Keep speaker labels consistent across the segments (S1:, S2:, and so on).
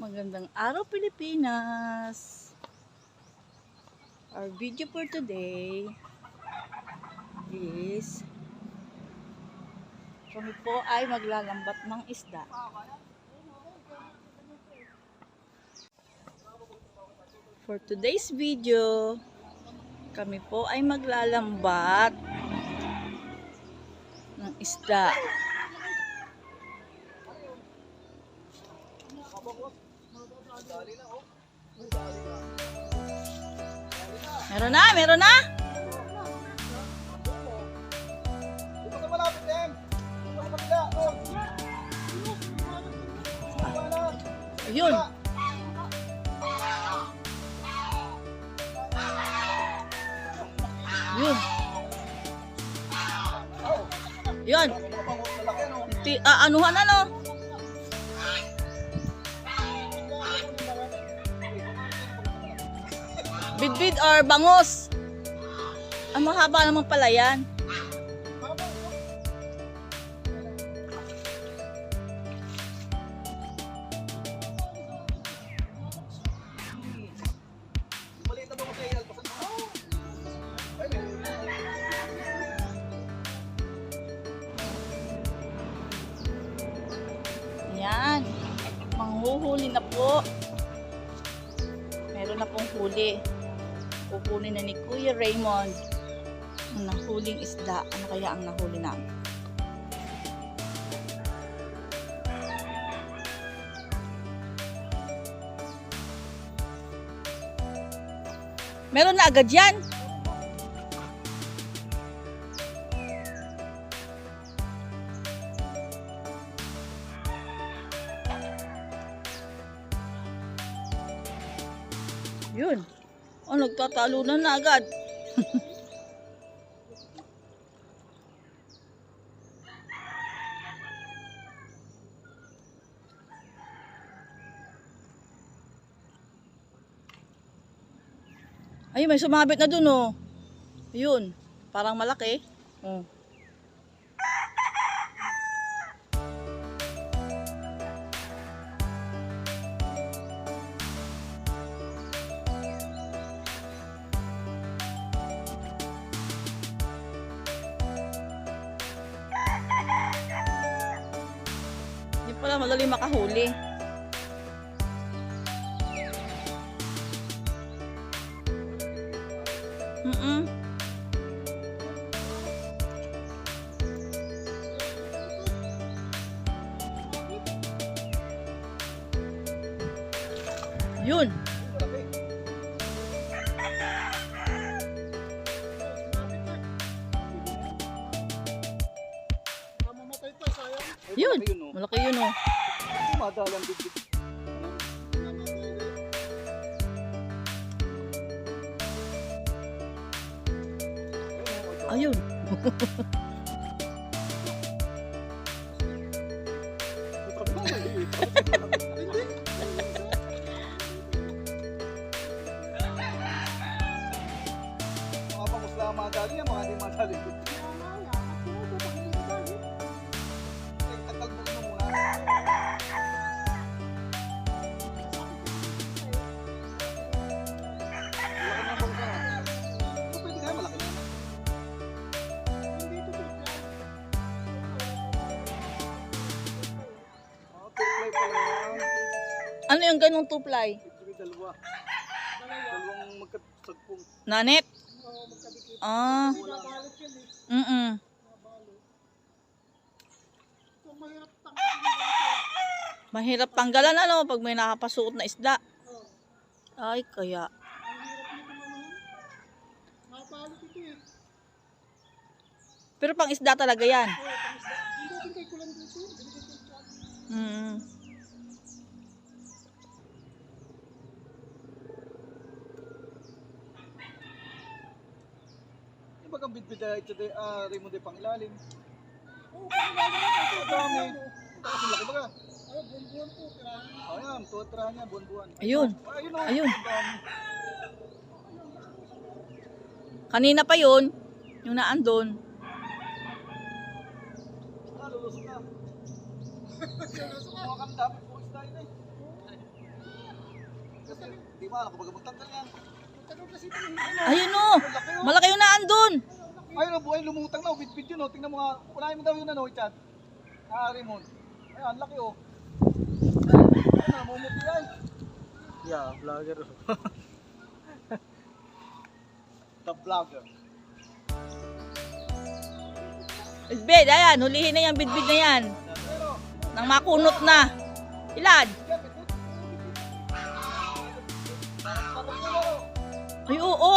S1: Magandang araw Pilipinas! Our video for today is kami po ay maglalambat ng isda. For today's video, kami po ay maglalambat ng isda. Meron na, meron na. Ayun. Yun. Yun. Ti, ah, anuhan ano? Bidbid or bangos? Ang mahaba naman pala yan.
S2: Maliit na ba ko sa iyo? Alpasan mo. Ay, may-
S1: Yan. Manghuhuli na po. Meron na pong huli. Kukunin na ni Kuya Raymond ang nahuling isda. Ano kaya ang nahuli namin? Meron na agad yan. Nagtatalunan na agad. Ay, may sumabit na dun, oh. Yun. Parang malaki. Oh. Yun. Yun.
S2: malaki Yun, oh.
S1: Malaki yun, oh. Ano yung ganong tuplay?
S2: Dalawa. Dalawang magkasagpong.
S1: Nanet? Ah. Mm-mm. Mahirap tanggalan ano pag may nakapasuot na isda. Ay, kaya. Pero pang isda talaga yan. Mm.
S2: Yung bagang bitbit ay ito de, ah, Raymond de Pangilalim. Oo, pangilalim. Ito, dami. Kasi laki baga. Ay, buwan-buwan po. Ayan, tuwa niya, buwan-buwan.
S1: Ayun.
S2: Ayun o.
S1: Ayun.
S2: Ang dami.
S1: Kanina pa yun, yung naandun.
S2: Ah, lulusok na. Lulusok na. Po tayo na eh. Di ba, ako baga magtanggal yan.
S1: Ayun o.
S2: Ang laki oh.
S1: Malaki yung naan dun.
S2: Ayun ang buhay, lumutang na, bit-bit yun oh. Tingnan mo nga, unahin mo daw yun ano, chat. Ah, Raymond. Ayun, ang laki oh. Ayun, namumuti ay. Yeah, vlogger. The vlogger.
S1: Bidbid, ayan. Hulihin na yan, bidbid na yan. Nang makunot na.
S2: Yan, bit-bit. Oh.
S1: Ay, oo.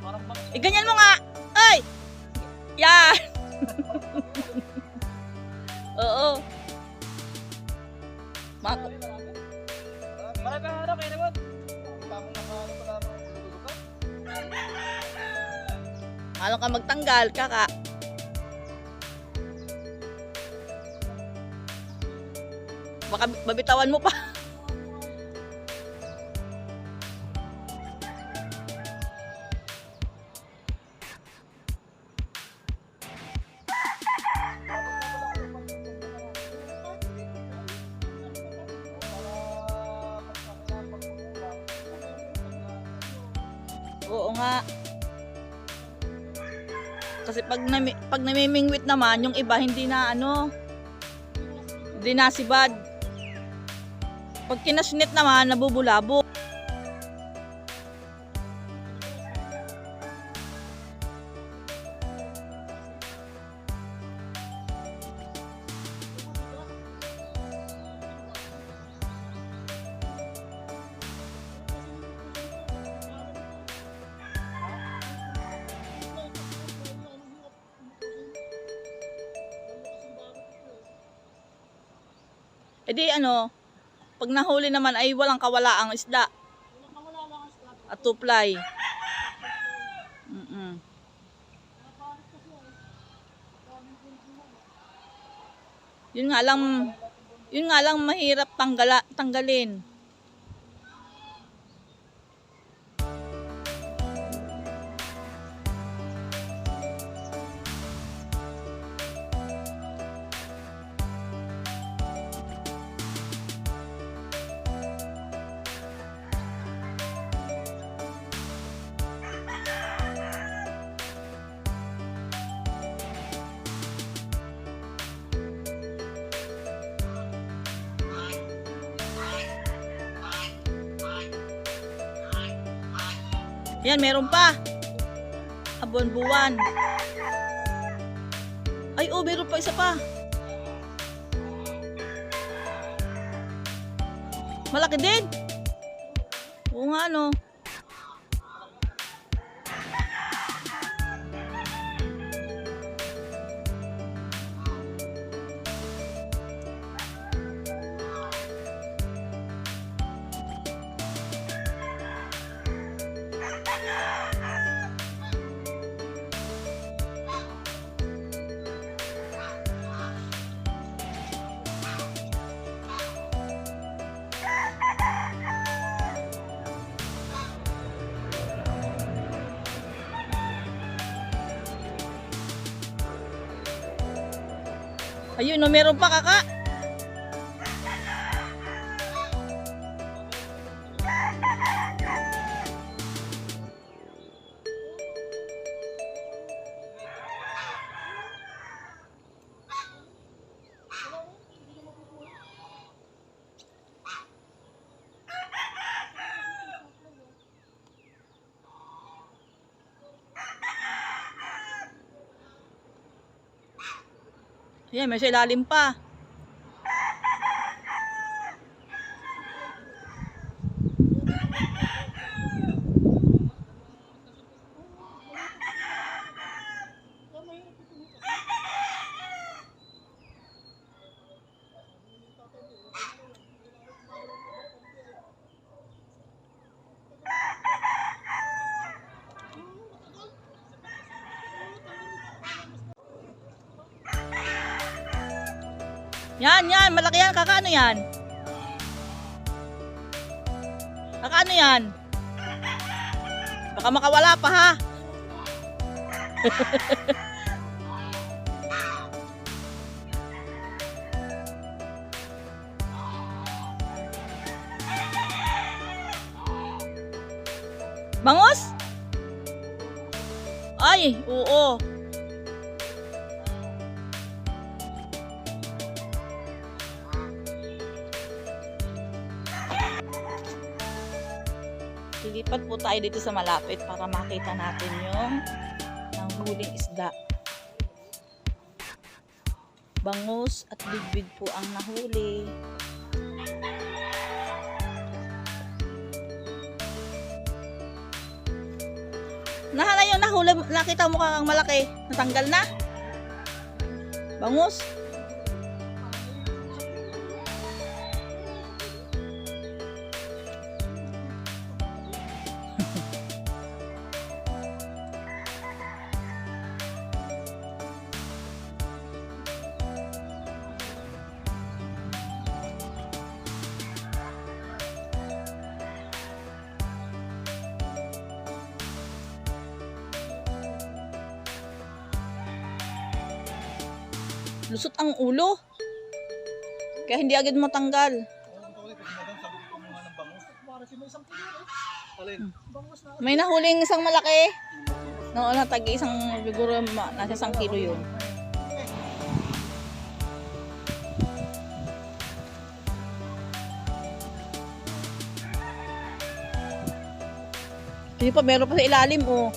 S2: Parang bang
S1: Eh, ganyan mo nga. Yan. oo. Mak-
S2: Marami ka harap, eh, naman.
S1: Malong ka magtanggal, kaka. Baka babitawan mo pa. naman, yung iba hindi na ano, hindi nasibad. Pag kinasnit naman, nabubulabo. E di ano, pag nahuli naman ay walang kawala ang isda. At tuplay. Mm-mm. Yun nga lang, yun nga lang mahirap tanggala, tanggalin. Yan, meron pa. Abon-buwan. Ay, oh, meron pa isa pa. Malaki din. Oo nga, no. Ayun, no, meron pa, kaka. Yan, may sa ilalim pa. Yan, yan. Malaki yan. Kakano yan? Kakano yan? Baka makawala pa ha.
S3: Bangos? Ay, oo. Po tayo dito sa malapit para makita natin yung nanghuling isda. Bangus at bigbig po ang nahuli. Nahala yung nahuli, nakita mo kang malaki. Natanggal na. Bangus. Lusot ang ulo. Kaya hindi agad matanggal.
S2: May
S3: nahuling isang malaki. Noon na tagi isang siguro nasa isang kilo yun. Hindi pa, meron pa sa ilalim, oh.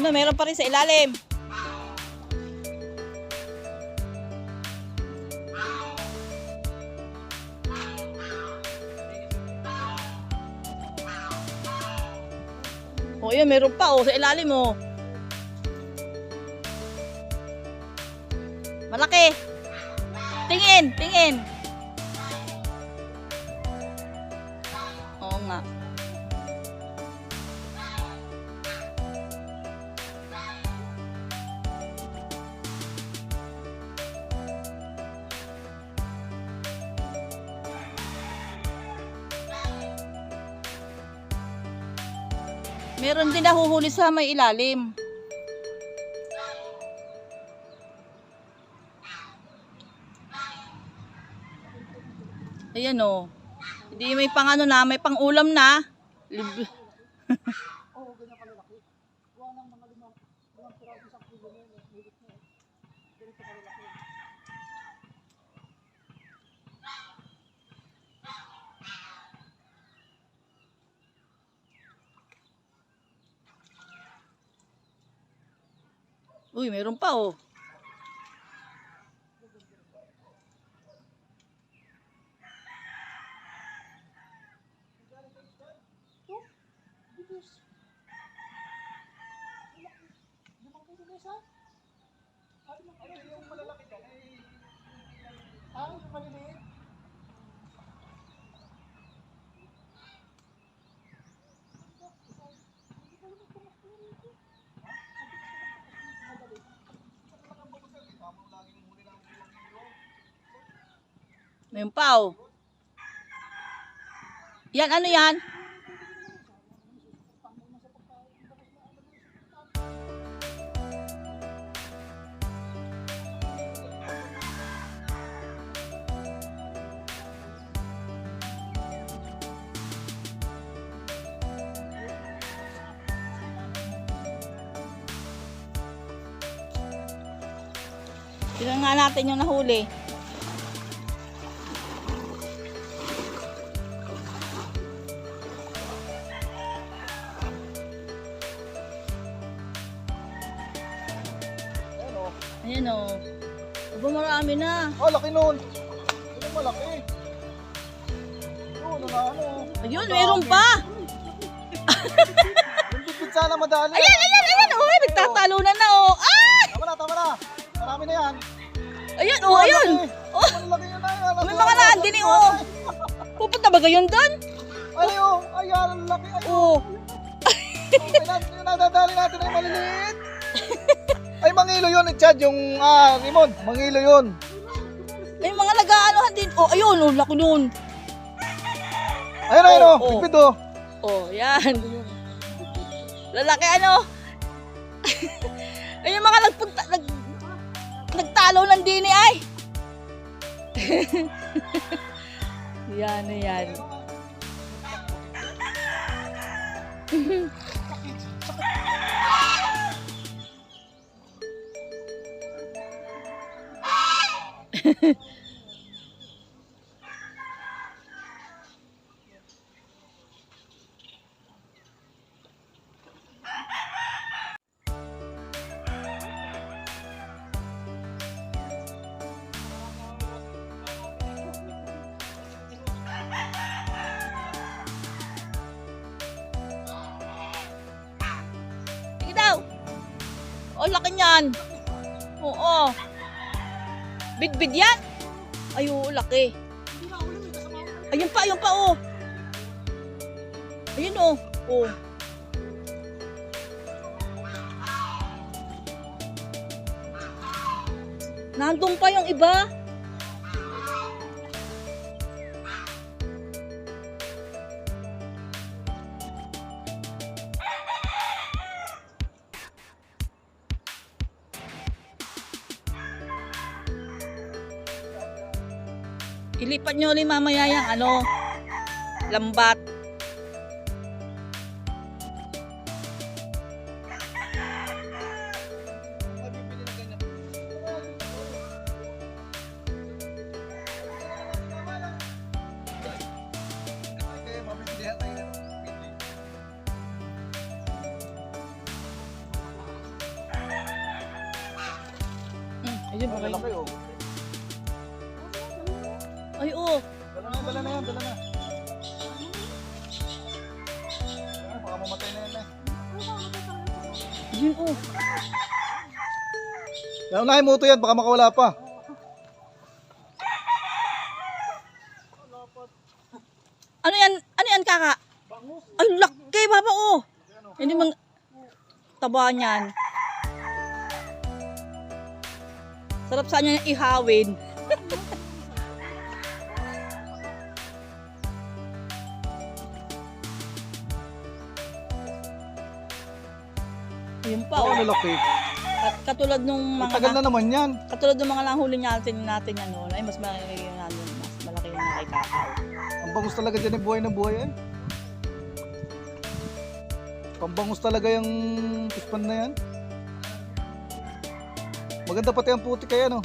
S3: Ano, meron pa rin sa ilalim. O, yun, meron pa, oh, sa ilalim, oh. Malaki. Tingin, tingin. Meron din nahuhuli sa may ilalim. Ayan o. Hindi may pang ano na, may pang ulam na. Lib-
S2: Oo, ganyan kalalaki. Gawa ng mga limang, limang piraso sa kilo na yun. Higit na eh. Ganito kalalaki.
S3: Uy, meron pa oh.
S2: Ano yung malalaki ka? Eh, ah, yung maliliit?
S3: Meron pa oh. Yan, ano yan? Tignan nga natin yung nahuli.
S2: Laki nun. Ang malaki. Yun, ano, ano.
S3: Ayun, meron pa.
S2: Yung bitbit sana madali.
S3: Ayan, ayan, ayan. Oh, nagtatalunan na oh. Ah!
S2: Tama na, tama na. Marami na yan.
S3: Ayan, oh, ayun.
S2: Oh. Malaki yun na yan.
S3: May mga naan din eh, oh. Pupunta ba gayon doon?
S2: Ay, oh, ay, ang laki. Ay,
S3: Oh,
S2: na, yung nadadali natin ay maliliit. ay, mangilo yun, eh, Chad, yung, ah, Raymond, mangilo yun.
S3: Nag-aanohan din. Oh, ayun, oh, laki nun.
S2: Ayun, ayun, oh,
S3: Oh, oh.
S2: bigpit, oh.
S3: Oh, yan. Lalaki ano? Ay, yung mga nagpunta, nag, nagtalo ng dini ay. yan, yan. Sige niyan. Oo. Bidbid yan. Ay, oo, laki. Ayun pa, ayun pa, oh. Ayun, oh. Oh. Nandun pa yung iba. Ilipat nyo ulit mamaya yung ano, lambat.
S2: Okay, mabibigyan tayo ng pili.
S3: Mm, ayun, okay. Ay, oh.
S2: Dala na, dala na yan, dala na. Ah, baka mamatay na yan eh.
S3: Ayun, oh.
S2: Naunahin mo ito yan, baka makawala pa.
S3: Ano yan? Ano yan, kaka? Ay, laki, baba, oh. Hindi mang... Taba niyan. Sarap sa niya ihawin. Ayun pa,
S2: Oo,
S3: oh.
S2: lalaki.
S3: At katulad nung mga
S2: tagal na naman yan.
S3: katulad ng mga nahuli natin natin ano, ay mas malaki yung ano, mas malaki yung kay kakao.
S2: Ang bangus talaga dyan eh, buhay na buhay eh. Pambangus talaga yung pispan na yan. Maganda pati ang puti kaya no.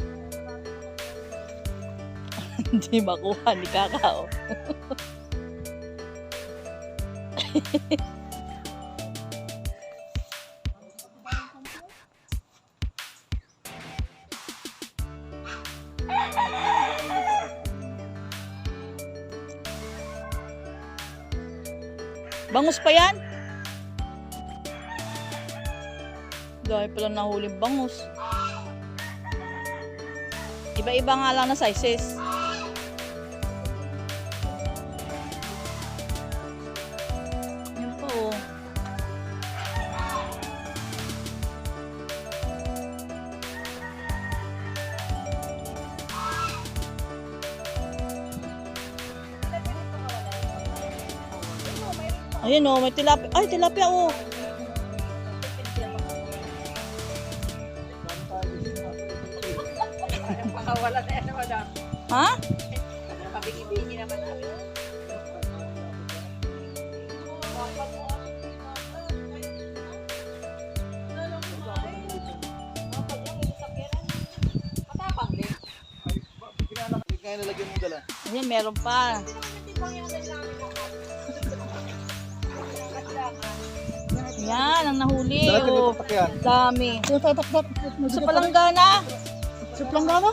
S3: Hindi makuha ni kakao. Bangus pa yan? Dahil pala nahuli bangus. Iba-iba nga lang na sizes. Oh, may tilapia. Ay, tilapia oh.
S4: Wala na yan naman ah.
S3: Ha?
S4: Pabigi-bigi naman namin. Matapang din.
S2: Hindi kaya nalagyan mo dala.
S3: Yan, ang nahuli.
S2: Dala din
S3: Oh.
S2: ito.
S3: Dami. Sa palanggana. Sa palanggana?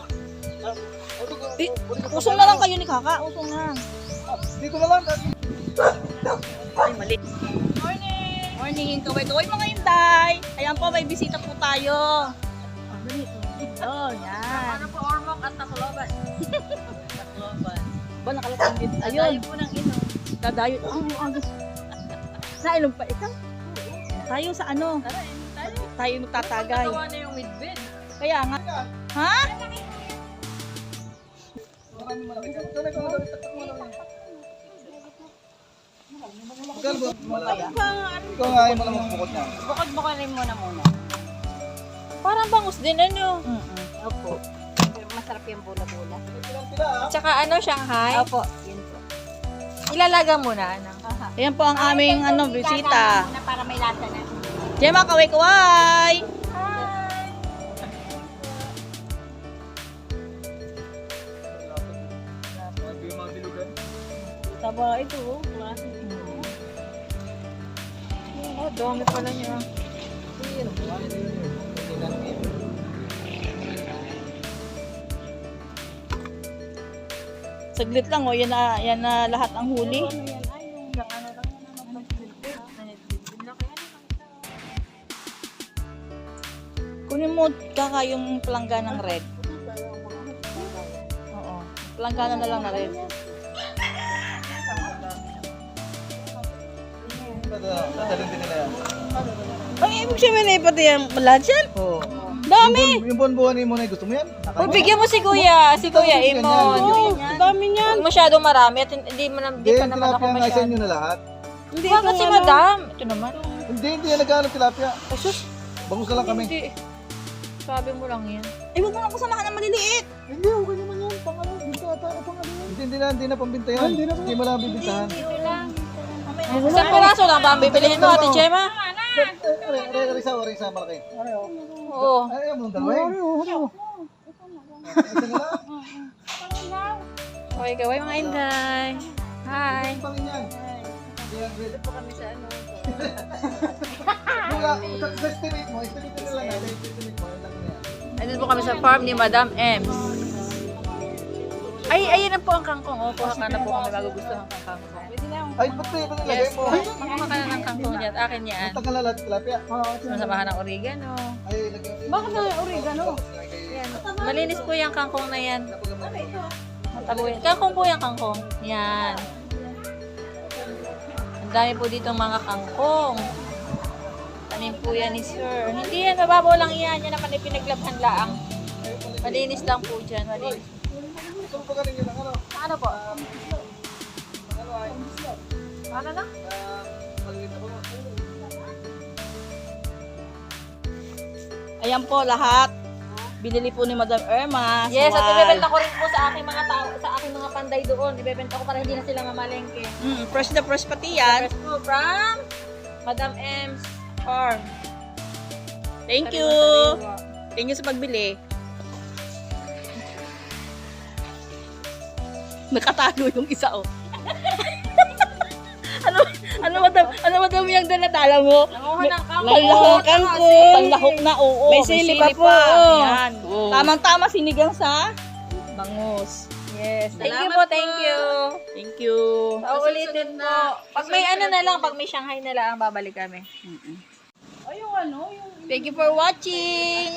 S3: Eh, usong na lang kayo ni Kaka. Usong na.
S2: Dito na lang.
S3: Ay, mali. Morning! Morning, kaway-kaway mga inday. Ayan po, may bisita po tayo. Oh, yan.
S4: Ano po ormok at takloban?
S3: Ba, nakalatang din. Ayun.
S4: po ng ino.
S3: Dadayo. Ang agos. Nainom pa ikaw? Tayo sa ano?
S4: Tara, eh, tayo.
S3: Tayo magtatagay.
S4: Natawa na yung midbed.
S3: Kaya nga. Ha?
S2: Ikaw mo nga mo lang magpukot niya.
S4: Bukod-bukodin mo na muna.
S3: Parang bangus din ano?
S4: Opo. Masarap yung bula-bula.
S2: Ah?
S5: Tsaka ano, Shanghai?
S4: Opo, yun po.
S5: Ilalaga muna, ano?
S3: Ayan po ang aming ano, bisita.
S4: Na para may lasa na.
S3: Gemma, kaway-kaway! Taba ito, oh. Klase.
S5: Oh, dami pala niya.
S3: Saglit lang, oh. Yan na, yan na lahat ang huli. Kunin mo kaka yung palanggana ng red. Oo. Palanggana na lang na red.
S2: Dadalhin din nila yan.
S3: Ang ibig sabihin na pati yung lahat yan?
S2: Oo.
S3: Dami!
S2: Yung, buwan-buwan mo na gusto mo yan?
S5: Uy, bigyan mo si Kuya, si Kuya Imon.
S3: Oo, dami niyan.
S5: Huwag masyadong marami at hindi, mo na,
S2: Hindi,
S5: hindi pa naman ako
S2: tilapia nga sa
S5: masyado.
S2: inyo na lahat.
S3: Hindi,
S5: Bakit si
S3: ano,
S5: Madam? Ito naman.
S2: Hindi, hindi yan nagkano tilapia.
S5: Asus,
S2: Bangus na lang kami.
S5: hindi. Sabi mo lang yan.
S3: Ay, huwag mo lang kusamahan ng maliliit.
S2: Hindi, okay naman yan. Pangalo, dito ata, pangalo yan. Hindi, hindi na, hindi na pambinta yan. Hindi na, hindi mo lang bibintahan.
S5: Isang piraso lang ba ang bibilihin mo, Ate Gemma?
S2: Risa, risa, malaki.
S5: Oo.
S2: Ay, ayaw mo ng dalawa eh. Isa na lang.
S5: Okay, kaway mga Inday. Hi.
S2: Red.
S4: po kami sa ano.
S2: Estimate mo, estimate na lang natin. Estimate mo, yun lang yan.
S5: Nandito po kami sa farm ni Madam Ems. Ay, ayun na po ang kangkong. Oh, kuha ka na po kami bago gusto ng kangkong.
S2: Ay, ba't pa yung nilagay
S5: Yes,
S2: mo?
S5: kuha ka na ng kangkong. Akin yan.
S2: Ang tagal na lahat tilapia.
S5: Masamahan ng oregano.
S2: Ay, lagyan.
S3: Bakit na oregano?
S5: Yan. Malinis po yung kangkong na yan. Matabuhin. Kangkong po yung kangkong. Yan. Ang dami po dito mga kangkong. Tanim po yan ni Sir. Hindi yan, mababaw lang yan. Yan naman ay pinaglabhan laang. Malinis lang po dyan. Malinis.
S2: Ano?
S5: Ano po?
S2: Ano?
S5: Ano na?
S3: Ayan po lahat. Binili po ni Madam Irma.
S5: Yes, at ibebenta ko rin po sa aking mga tao, sa aking mga panday doon. Ibebenta ko para hindi na sila mamalengke.
S3: Mm, fresh na fresh pati yan.
S5: First po from Madam M's Farm.
S3: Thank you. Thank you sa pagbili. Nakatago yung isa oh. ano ano madam ano madam yung daladala mo?
S5: Nanguha ng kangkong.
S3: Panlahok
S5: Kasi-
S3: Panlahok na oo.
S5: May sili pa po.
S3: Ayan.
S5: Oo.
S3: Tamang-tama sinigang sa bangus.
S5: Yes. Thank you
S4: po,
S5: thank you.
S3: Thank you.
S5: Paulitin po. Pag may ano na lang, pag may Shanghai na lang, babalik kami.
S3: Thank you for watching.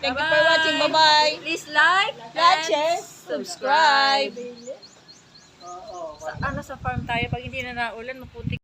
S3: Thank you for watching. Bye-bye.
S5: Please like,
S3: Like,
S5: and
S3: share,
S5: subscribe.
S3: subscribe.
S5: Sa, ano sa farm tayo, pag hindi na naulan, maputik